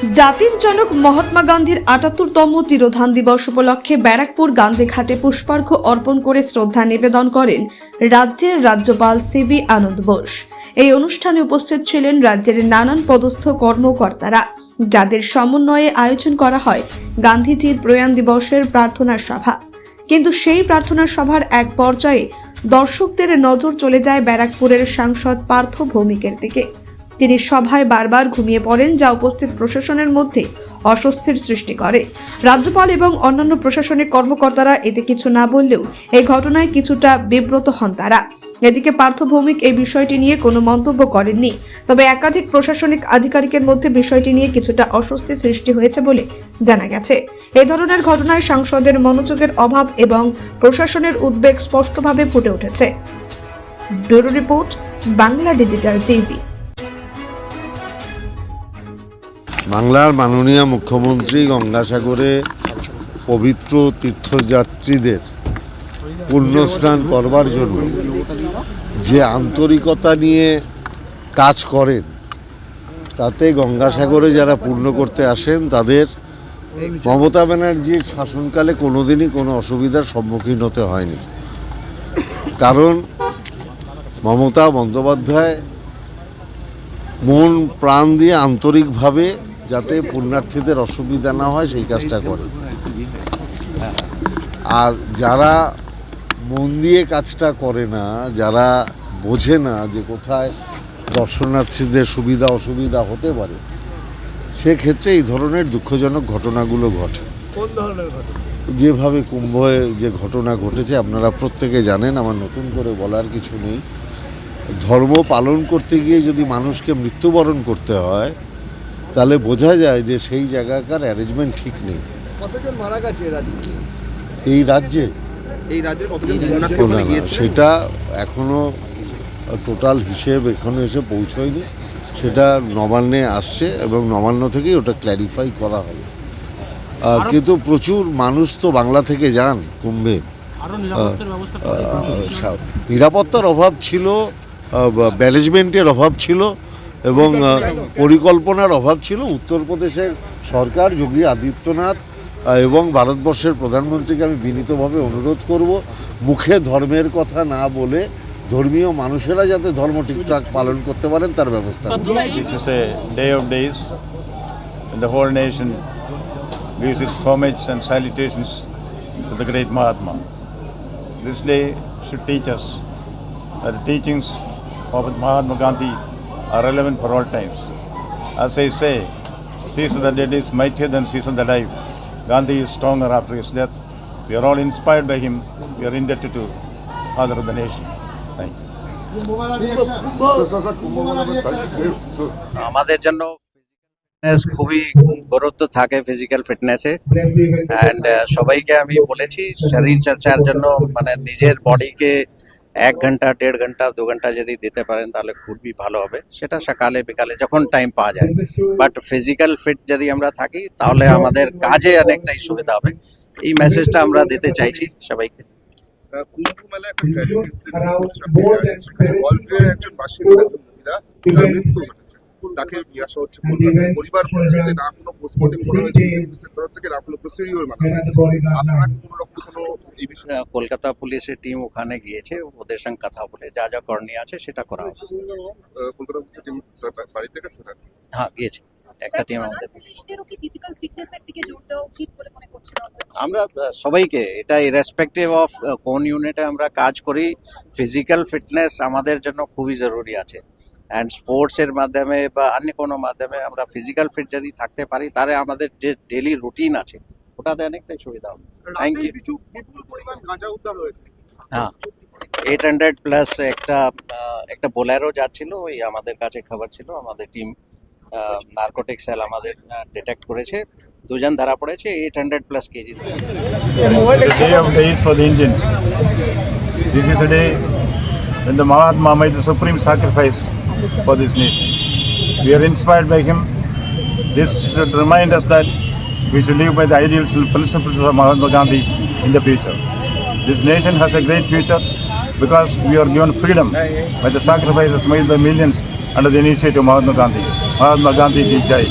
জাতির জনক মহাত্মা গান্ধীর আটাত্তরতম তিরোধান দিবস উপলক্ষে ব্যারাকপুর গান্ধী ঘাটে পুষ্পার্ঘ্য অর্পণ করে শ্রদ্ধা নিবেদন করেন রাজ্যের রাজ্যপাল সিভি আনন্দ বোস। এই অনুষ্ঠানে উপস্থিত ছিলেন রাজ্যের নানান পদস্থ কর্মকর্তারা, যাদের সমন্বয়ে আয়োজন করা হয় গান্ধীজির প্রয়াণ দিবসের প্রার্থনা সভা। কিন্তু সেই প্রার্থনা সভার এক পর্যায়ে দর্শকদের নজর চলে যায় ব্যারাকপুরের সাংসদ পার্থ ভৌমিকের দিকে। তিনি সভায় বারবার ঘুমিয়ে পড়েন, যা উপস্থিত প্রশাসনের মধ্যে অস্বস্তির সৃষ্টি করে। রাজ্যপাল এবং অন্যান্য প্রশাসনিক কর্মকর্তারা এতে কিছু না বললেও এই ঘটনায় কিছুটা বিব্রত হন তারা। এদিকে পার্থ ভৌমিক এই বিষয়টি নিয়ে কোনো মন্তব্য করেননি, তবে একাধিক প্রশাসনিক আধিকারিকের মধ্যে বিষয়টি নিয়ে কিছুটা অস্বস্তি সৃষ্টি হয়েছে বলে জানা গেছে। এই ধরনের ঘটনায় সাংসদের মনোযোগের অভাব এবং প্রশাসনের উদ্বেগ স্পষ্টভাবে ফুটে উঠেছে। Bureau report, Bangla digital TV. বাংলার মাননীয় মুখ্যমন্ত্রী গঙ্গাসাগরে পবিত্র তীর্থযাত্রীদের পুণ্যস্নান করবার জন্য যে আন্তরিকতা নিয়ে কাজ করেন, তাতে গঙ্গাসাগরে যারা পূর্ণ করতে আসেন, তাদের মমতা ব্যানার্জির শাসনকালে কোনোদিনই কোনো অসুবিধার সম্মুখীন হতে হয়নি। কারণ মমতা বন্দ্যোপাধ্যায় মন প্রাণ দিয়ে আন্তরিকভাবে যাতে পুণ্যার্থীদের অসুবিধা না হয় সেই কাজটা করে। আর যারা মন দিয়ে কাজটা করে না যারা বোঝে না যে কোথায় দর্শনার্থীদের সুবিধা অসুবিধা হতে পারে সেক্ষেত্রে এই ধরনের দুঃখজনক ঘটনাগুলো ঘটে। যেভাবে কুম্ভে যে ঘটনা ঘটেছে আপনারা প্রত্যেকে জানেন আমার নতুন করে বলার কিছু নেই। ধর্ম পালন করতে গিয়ে যদি মানুষকে মৃত্যুবরণ করতে হয় তাহলে বোঝা যায় যে সেই জায়গাকার অ্যারেঞ্জমেন্ট ঠিক নেই। কতজন মারা গেছে এই রাজ্যে? এই রাজ্যের কতজন সেটা এখনও টোটাল হিসেব এখনও এসে পৌঁছয়নি। সেটা নবান্নে আসছে এবং নবান্ন থেকেই ওটা ক্ল্যারিফাই করা হবে। কিন্তু প্রচুর মানুষ তো বাংলা থেকে যান কুম্ভে। আরও নিরাপত্তার অভাব ছিল ম্যানেজমেন্টের অভাব ছিল এবং পরিকল্পনার অভাব ছিল। উত্তরপ্রদেশের সরকার যোগী আদিত্যনাথ এবং ভারতবর্ষের প্রধানমন্ত্রীকে আমি বিনীতভাবে অনুরোধ করব, মুখে ধর্মের কথা না বলে ধর্মীয় মানুষেরা যাতে ধর্ম ঠিকঠাক পালন করতে পারেন, তার ব্যবস্থা Of Mahatma Gandhi are relevant for all times. As I say, Caesar the dead is mightier than Caesar the alive. Gandhi is stronger after his death. We are all inspired by him. We are indebted to Father of the nation. Thank you. আমাদের জন্য fitness খুবই গুরুত্ব থাকে physical ফিটনেসে and সবাইকে আমি বলেছি শরীর চর্চার জন্য মানে নিজের বডিকে এক ঘণ্টা, দেড় ঘণ্টা, দু ঘণ্টা যদি দিতে পারেন তাহলে খুবই ভালো হবে। সেটা সকালে, বিকালে যখন টাইম পাওয়া যায়। বাট ফিজিক্যাল ফিট যদি আমরা থাকি, তাহলে আমাদের কাজে অনেকটাই সুবিধা হবে। এই মেসেজটা আমরা দিতে চাইছি সবাইকে। একজন তাকে নিয়ে আসা হচ্ছে কলকাতায়। পরিবার বলছে যে, না, কোনো পোস্টমর্টম করা হয়েছে তরফ থেকে প্রসিডিওর মানা হয়েছে আপনারা কি কোনো রকম কোনো এই বিষয়ে কলকাতা পুলিশের টিম ওখানে গিয়েছে ওদের সঙ্গে কথা বলে যা যা করণীয় আছে সেটা করা হবে। কলকাতা পুলিশের টিম বাড়িতে গেছে হ্যাঁ গিয়েছে। একটা টিম আমাদের ফিজিক্যাল ফিটনেসের দিকে জোর দেওয়া উচিত বলে মনে করছেন আমরা সবাইকে এটা ইরেসপেক্টিভ অফ কোন ইউনিটে আমরা কাজ করি ফিজিক্যাল ফিটনেস আমাদের জন্য খুবই জরুরি আছে। অ্যান্ড স্পোর্টসের মাধ্যমে বা অন্য কোনো মাধ্যমে আমরা ফিজিক্যাল ফিট যদি থাকতে পারি, তাহলে আমাদের যে ডেলি রুটিন আছে, ওটাতে অনেকটাই সুবিধা হবে। থ্যাংক ইউ হ্যাঁ। এইট হান্ড্রেড প্লাস একটা একটা বোলেরো যাচ্ছিল, ওই আমাদের কাছে খবর ছিল, আমাদের টিম নার্কোটিক সেল আমাদের ডিটেক্ট করেছে। দুজন ধরা পড়েছে eight hundred plus KG. This is a day when the Mahatma made the supreme sacrifice. For this nation. We are inspired by him. This should remind us that we should live by the ideals and principles of Mahatma Gandhi in the future. This nation has a great future because we are given freedom by the sacrifices made by millions under the initiative of Mahatma Gandhi. Mahatma Gandhi ki jai.